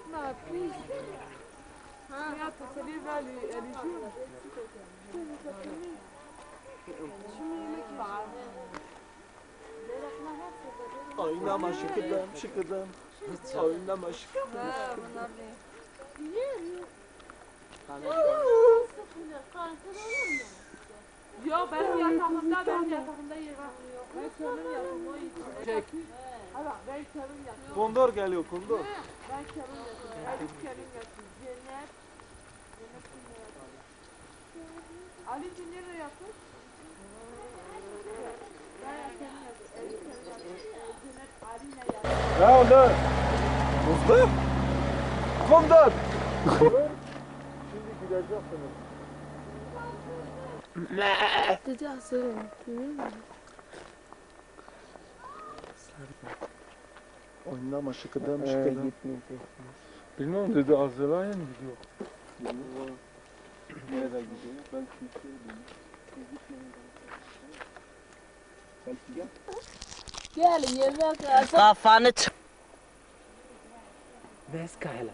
Fatma, please. Ja, to sobie wali, Eliziu. Şimdi yemek var. Oynama şıkıdım şıkıdım. Oynama şıkıdım. Yok benim yatağımda, benim yatağımda yer var. Ben kendim yattım o ben yattım. Kondor geliyor kondor. Ben kendim yattım. Elif kendim yattım. Cennet. Cennet kimle? Ali. Ne oldu? Buzlu. Kondor. Şimdi gideceksiniz. Dedi asırım. Oynama şıkıdım şıkıdım. Bilmem dedi Azra'ya mı gidiyor? Nereye gidiyor? Ben Türkiye'ye gel. Gelin yemek alsın. Kafanı çık. Ves hele.